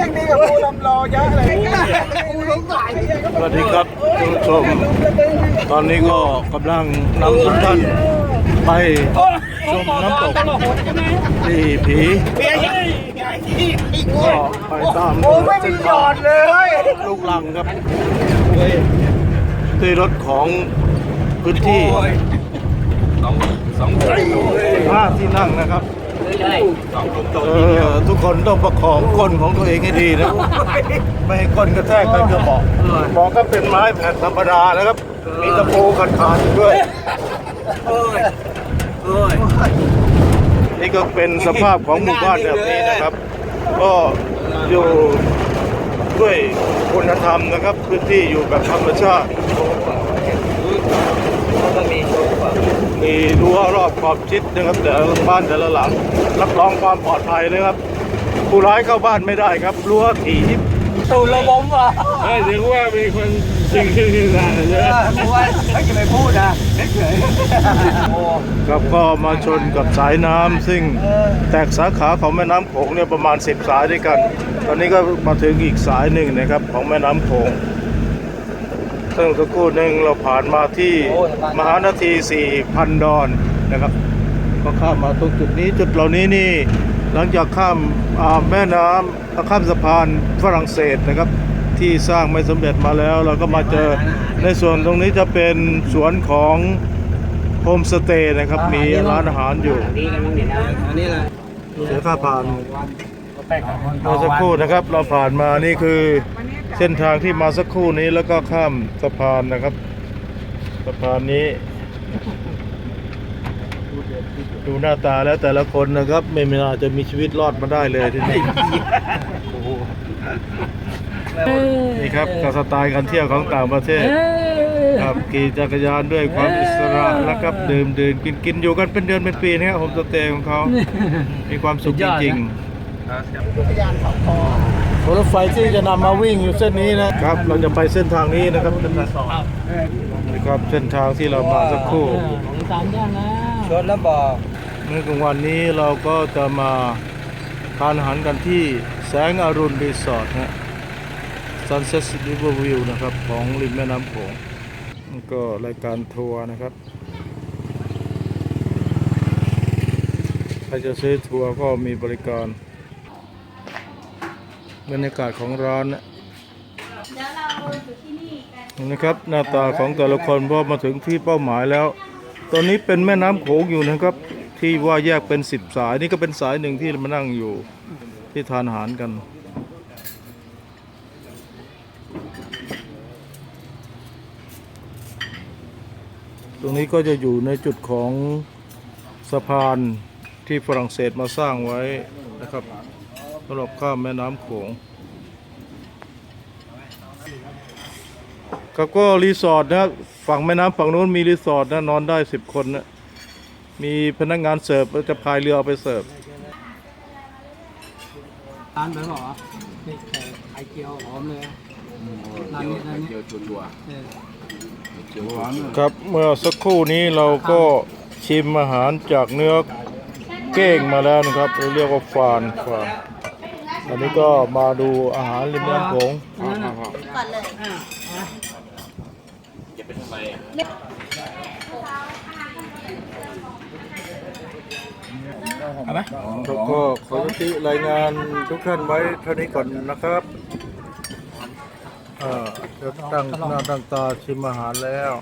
ยังดีกับกูรอยะเลสยสวัสดีครับท่านผู้ชม ตอนนี้ก็กำลังนำทุกท่านไปชมน้ำตกที่ผีก็ไปตามโอ้ไม่มีหยอดเลย ลูกลังครับด้วยรถของพื้นที่สองสองห้าที่นั่งนะครับ เออทุกคนต้องประคองก้นของตัวเองให้ดีนะ ไม่ให้ก้นกระแทกกันกระบอกบอกก็เป็นไม้แผ่นธรรมดานะครับ มีตะปูขัดขาดอยู่ด้วยนี่ก็เป็นสภาพของหมู่บ้านแบบนี้นะครับ ก็อยู่ด้วยคุณธรรมนะครับ พื้นที่อยู่แบบธรรมชาติมี รั้วรอบขอบชิดนะครับแต่ละบ้านแต่ละหลัง รับรองความปลอดภัยนะครับ ผู้ร้ายเข้าบ้านไม่ได้ครับรั้วถี่ตูนระบมว่ะเฮ้ยถึงว่ามีคนสิ่งที่ดีนะเออผมว่าไม่จะไปพูดนะเฉยๆโอ้ครับก็มาชนกับสายน้ำซึ่งแตกสาขาของแม่น้ำโขงเนี่ยประมาณ 10 สายด้วยกัน ตอนนี้ก็มาถึงอีกสายหนึ่งนะครับของแม่น้ำโขง ซึ่งสักครู่หนึ่งเราผ่านมาที่มหานาที4,000 ดอนนะครับก็ข้ามมาตรงจุดนี้จุดเหล่านี้นี่หลังจากข้ามอ่าแม่น้ำข้ามสะพานฝรั่งเศสนะครับ ที่สร้างไม่สำเร็จมาแล้ว เราก็มาเจอในส่วนตรงนี้จะเป็นสวนของโฮมสเตย์นะครับ มีร้านอาหารอยู่ดีกันมั้งเนี่ยนะอันนี้แหละเสียค่าผ่านไปกับคนเมื่อสักครู่นะครับ เราผ่านมานี่คือ เส้นทางที่มาสักครู่นี้แล้วก็ข้ามสะพานนะครับ สะพานนี้ ดูหน้าตาแล้วแต่ละคนนะครับ ไม่น่าจะมีชีวิตรอดมาได้เลยที่นี่นี่ครับกับสไตล์การเที่ยวของต่างประเทศครับขี่จักรยานด้วยความอิสระนะครับดื่มดื่มกินกินอยู่กันเป็นเดือนเป็นปีนะครับโฮมสเตย์ของเขา มีความสุขจริงๆ รถไฟที่จะนำมาวิ่งอยู่เส้นนี้นะครับ เราจะไปเส้นทางนี้นะครับเส้นทางนี่ครับเส้นทางที่เรามาสักครู่ของสามย่างแล้วชดแล้วบอกเมื่อกลางวันนี้เราก็จะมาทานอาหารกันที่แสงอรุณรีสอร์ทฮะ Sunset River View นะครับ ของริมแม่น้ำโขงนี่ก็รายการทัวร์นะครับใครจะซื้อทัวร์ก็มีบริการ บรรยากาศของร้านนะเดี๋ยวเราอยู่ที่นี่กันนะครับ หน้าตาของแต่ละคนพอมาถึงที่เป้าหมายแล้ว ตอนนี้เป็นแม่น้ำโขงอยู่นะครับ ที่ว่าแยกเป็นสิบสายนี่ก็เป็นสายหนึ่งที่มานั่งอยู่ที่ทานอาหารกันตรงนี้ก็จะอยู่ในจุดของสะพานที่ฝรั่งเศสมาสร้างไว้นะครับ สำหรับข้ามแม่น้ำโขงครับก็รีสอร์ทนะฝั่งแม่น้ำฝั่งนู้นมีรีสอร์ทนะนอนได้สิบคนนะมีพนักงานเสิร์ฟแล้วจะพายเรือเอาไปเสิร์ฟร้านไปบอกว่านี่ไข่เจียวหอมเลยร้านนี้ร้านนี้เจียวชัวครับเมื่อสักครู่นี้เราก็ชิมอาหารจากเนื้อเก้งมาแล้วนะครับ เราเรียกว่าฟานฟาน อันนี้ก็มาดูอาหารริมน้ำโขงก่อนเลยแล้วก็ขอยุติรายงานทุกท่านไว้เท่านี้ก่อนนะครับเอ่อจะตั้งหน้าตั้งตาชิมอาหารแล้ว